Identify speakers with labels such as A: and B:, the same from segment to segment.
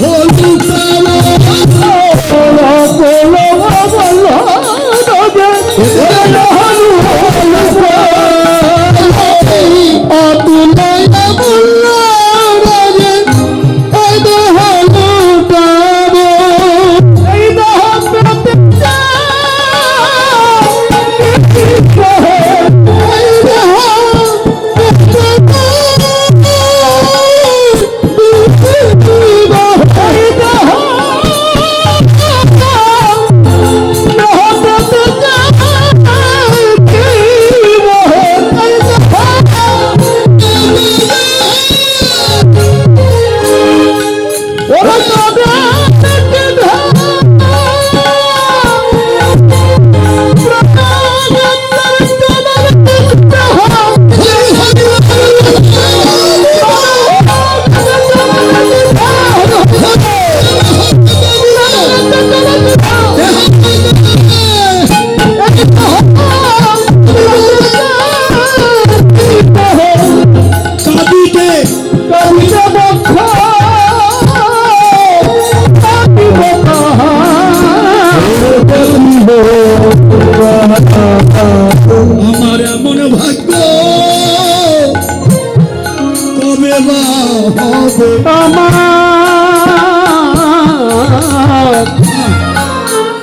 A: দেহ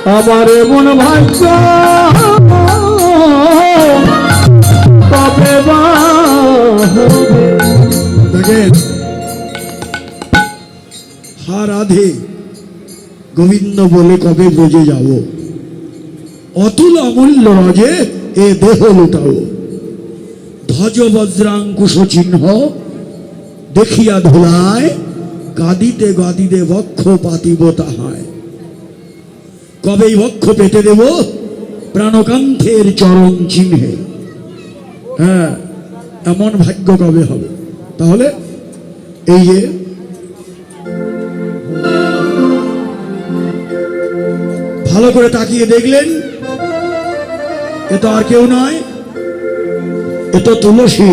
A: আমার এমন ভাগ্য। কবে বা হবে? দেখেন। হা রাধে, গোবিন্দ বলে কবে বুঝে যাব? অতুল অমূল্য রাজে এ দেহ লুটাও ধ্বজ বজ্রাঙ্কুশ চিহ্ন দেখিয়া ধুলায়, গাদিতে গাদিতে বক্ষ পাতিব তাহায়। কবেই বক্ষ পেতে দেব? প্রাণকান্তের চরণ চিহ্নে। হ্যাঁ এমন ভাগ্য কবে হবে? তাহলে এই যে ভালো করে তাকিয়ে দেখলেন, এ তো আর কেউ নয়, এ তো তুলসী।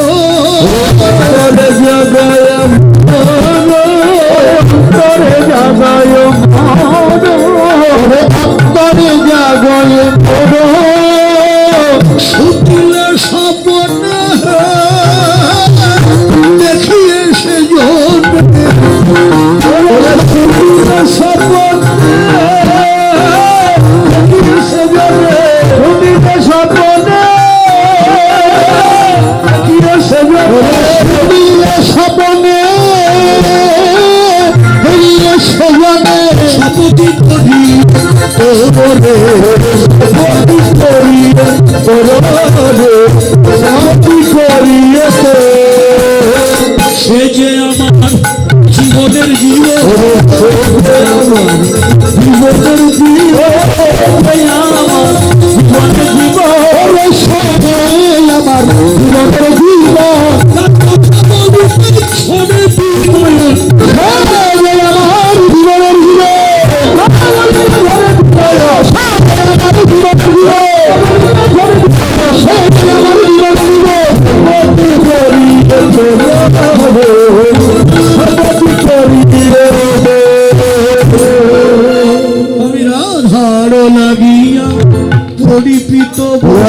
A: তোরে সে যে আমার জীবনের জীবন
B: জীবনের জীবন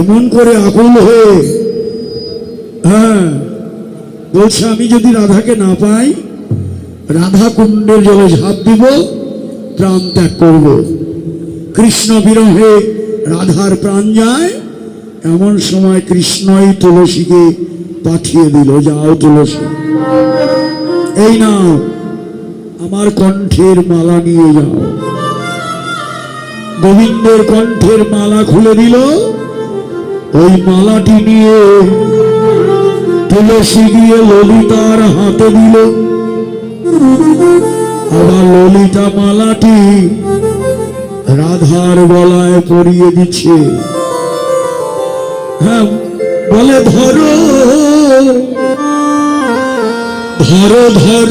B: এমন করে আকুল হয়ে হ্যাঁ বলছে, আমি যদি রাধাকে না পাই, রাধা কুণ্ডের জলে ঝাঁপ দিব প্রাণ ত্যাগ করব। কৃষ্ণ বিরহে রাধার প্রাণ যায়, এমন সময় কৃষ্ণই তুলসীকে পাঠিয়ে দিল, যাও তুলসী, এই নাও, আমার কণ্ঠের মালা নিয়ে যাও। গোবিন্দের কণ্ঠের মালা খুলে দিল। ওই মালাটি নিয়ে তুলসী গিয়ে ললিতার হাতে দিল। আবার ললিতা মালাটি রাধার গলায় পরিয়ে দিচ্ছে। হ্যাঁ বলে ধরো ধরো ধরো।